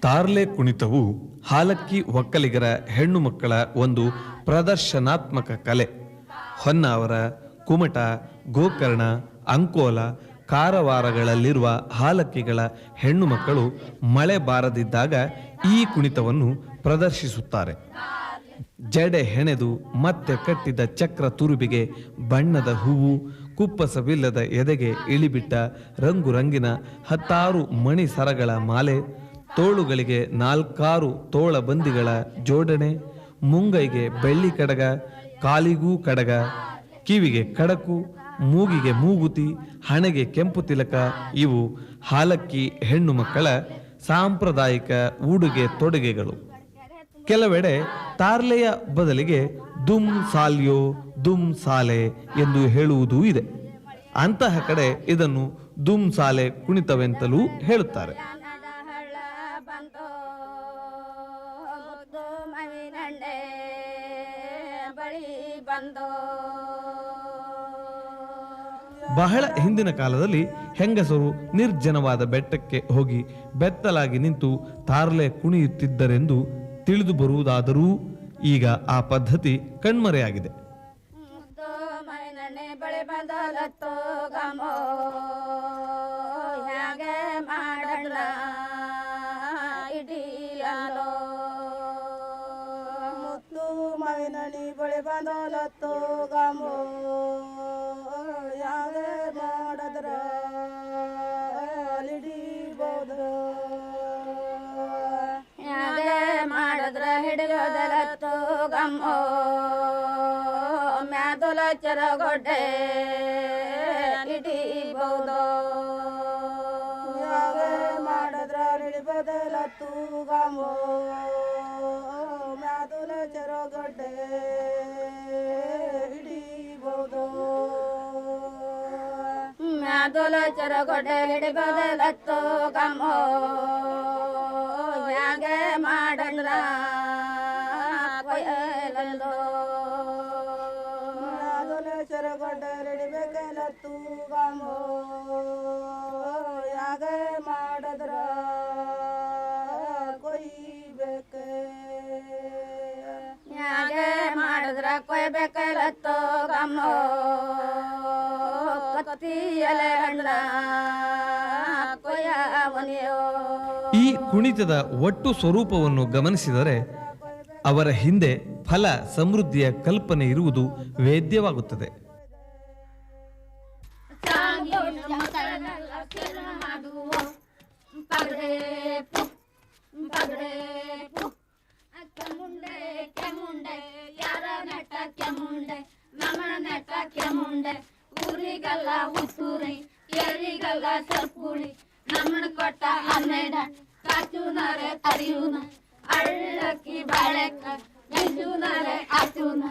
ತಾರ್ಲೆ ಕುಣಿತವು ಹಾಲಕ್ಕಿ ಒಕ್ಕಲಿಗರ ಹೆಣ್ಣು ಮಕ್ಕಳ ಒಂದು ಪ್ರದರ್ಶನಾತ್ಮಕ ಕಲೆ. ಹೊನ್ನಾವರ ಕುಮಟ ಗೋಕರ್ಣ ಅಂಕೋಲ ಕಾರವಾರಗಳಲ್ಲಿರುವ ಹಾಲಕ್ಕಿಗಳ ಹೆಣ್ಣು ಮಕ್ಕಳು ಮಳೆ ಬಾರದಿದ್ದಾಗ ಈ ಕುಣಿತವನ್ನು ಪ್ರದರ್ಶಿಸುತ್ತಾರೆ. ಜಡೆ ಹೆಣೆದು ಮತ್ತೆ ಕಟ್ಟಿದ ಚಕ್ರ ತುರುಬಿಗೆ ಬಣ್ಣದ ಹೂವು, ಕುಪ್ಪಸವಿಲ್ಲದ ಎದೆಗೆ ಇಳಿಬಿಟ್ಟ ರಂಗು ರಂಗಿನ ಹತ್ತಾರು ಮಣಿ ಸರಗಳ ಮಾಲೆ, ತೋಳುಗಳಿಗೆ ನಾಲ್ಕಾರು ತೋಳ ಬಂದಿಗಳ ಜೋಡಣೆ, ಮುಂಗೈಗೆ ಬೆಳ್ಳಿ ಕಡಗ, ಕಾಲಿಗೂ ಕಡಗ, ಕಿವಿಗೆ ಕಡಕು ಮೂಗಿಗೆ ಮೂಗುತಿ, ಹಣೆಗೆ ಕೆಂಪು ತಿಲಕ, ಇವು ಹಾಲಕ್ಕಿ, ಹೆಣ್ಣು ಮಕ್ಕಳ ಸಾಂಪ್ರದಾಯಿಕ ಉಡುಗೆ ತೊಡುಗೆಗಳು. ಕೆಲವೆಡೆ ತಾರ್ಲೆಯ ಬದಲಿಗೆ ದುಮ್ ಸಾಲ್ಯೋ, ದುಮ್ ಸಾಲೆ ಎಂದು ಹೇಳುವುದೂ ಇದೆ. ಅಂತಹ ಕಡೆ ಇದನ್ನು ದುಮ್ ಸಾಲೆ ಕುಣಿತವೆಂತಲೂ ಹೇಳುತ್ತಾರೆ. ಬಂದು ಬಹಳ ಹಿಂದಿನ ಕಾಲದಲ್ಲಿ ಹೆಂಗಸರು ನಿರ್ಜನವಾದ ಬೆಟ್ಟಕ್ಕೆ ಹೋಗಿ ಬೆತ್ತಲಾಗಿ ನಿಂತು ತಾರ್ಲೆ ಕುಣಿಯುತ್ತಿದ್ದರೆಂದು ತಿಳಿದು ಬರುವುದಾದರೂ ಈಗ ಆ ಪದ್ಧತಿ ಕಣ್ಮರೆಯಾಗಿದೆ. ಮುತ್ತು ಮೈನಣಿ ಬಳಿ ಗಾಮೋ. ಹಿಡಿಯೋದಲತ್ತು ಗಮ್ಮೋ ಮ್ಯಾದುಲ ಚರಗೊಡ್ಡೆ ಹಿಡಿಬಹುದು ಯಾಗೆ ಮಾಡದ್ರ ಹಿಡಿಬೋದಲತ್ತು ಗಾಮೋ ಮ್ಯಾದುಲ ಚೆರಗಡ್ಡೆ ಹಿಡಿಬೋದು ಮ್ಯಾದುಲ ಚರಗೊಡ್ಡೆ ಹಿಡಿಬೋದಲತ್ತು ಗಮ್ಮೋ ಹೇಗೆ ಮಾಡಂದ್ರ ಕೊಯ್ಯಲಲ್ಲೋ ಮ್ಯಾದುಲ ಚೆರಗಡ್ಡೆ ಹಿಡಿಬೇಕಲತ್ತು ಗಾಮೋ ಯಾಗೆ ಮಾಡದ್ರ? ಕೊಯ್ಬೇಕೆ ಹೇಗೆ ಮಾಡಿದ್ರ? ಕೊಯ್ಬೇಕಲತ್ತು ಗಮ್ಮೋ ಕತ್ತಿಯಲೆ ಹಣ್ಣ ಕೊಯ್ಯವನಿಯೋ? ಈ ಕುಣಿತದ ಒಟ್ಟು ಸ್ವರೂಪವನ್ನು ಗಮನಿಸಿದರೆ ಅವರ ಹಿಂದೆ ಫಲ ಸಮೃದ್ಧಿಯ ಕಲ್ಪನೆ ಇರುವುದು ವೇದ್ಯವಾಗುತ್ತದೆ. ಊರಿಗಲ್ಲ ಉತ್ತೂರಿ ಏರಿಗಲ್ಲ ಸರ್ಪುಳಿ ನಮ್ಮನ ಕೊಟ್ಟ ಹನ್ನೆರಡ, ಕಾಚುನರೆ ಕರಿಯುನ ಅಳ್ಳಕ್ಕಿ ಬಾಳೆಕ ಬಿಜುನರೆ ಆಚುನ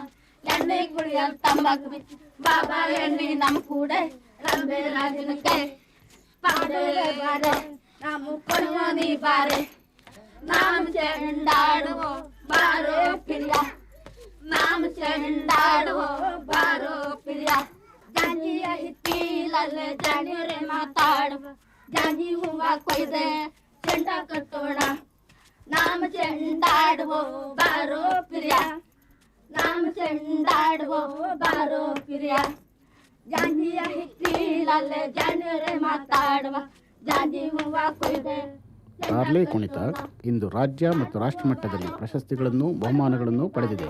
ಎಣ್ಣೆ ಕುಡಿಯ ತಂಬಾಕು ಬಿಚ್ಚಿ ಬಾಬಾ ಎಣ್ಣೆ ನಮ್ ಕೂಡೆ ರಂಬೆ ರಾಜನಕ್ಕೆ ಪಾಡೆ ಬಾರೆ ನಾವು ಕೊಡುವ ನೀ ಬಾರೆ ನಾಮ ಚೆಂಡಾಡುವ ಬಾರೋ ಪಿಲ್ಲ ನಾಮ ಚೆಂಡಾಡುವ ಬಾರೋ ಪಿಲ್ಲ ಜಾಂಜಿಯ ಹಿತ್ತಿಲಲ್ಲೇ ಜಾಣಿಯರೆ ಮಾತಾಡುವ ಜಾಂಜಿ ಹೂವ ಕೊಯ್ದೆ ಚೆಂಡ ಕಟ್ಟೋಣ ನಾಮ ಚೆಂಡಾಡುವ ಬಾರೋ ಪಿರಿಯ. ನಾಮ ಚೆಂಡಾಡುವ ಬಾರೋ ಪಿರಿಯ. ಜಾಂಜಿಯ ಹಿತ್ತಿಲಲ್ಲೇ ಜಾಣಿಯರೆ ಮಾತಾಡುವ ಜಾಂಜಿ ಹೂವ ಕೊಯ್ದೆ. ಕಾರ್ಲೆ ಕುಣಿತ ಇಂದು ರಾಜ್ಯ ಮತ್ತು ರಾಷ್ಟ್ರ ಮಟ್ಟದಲ್ಲಿ ಪ್ರಶಸ್ತಿಗಳನ್ನು ಬಹುಮಾನಗಳನ್ನು ಪಡೆದಿದೆ.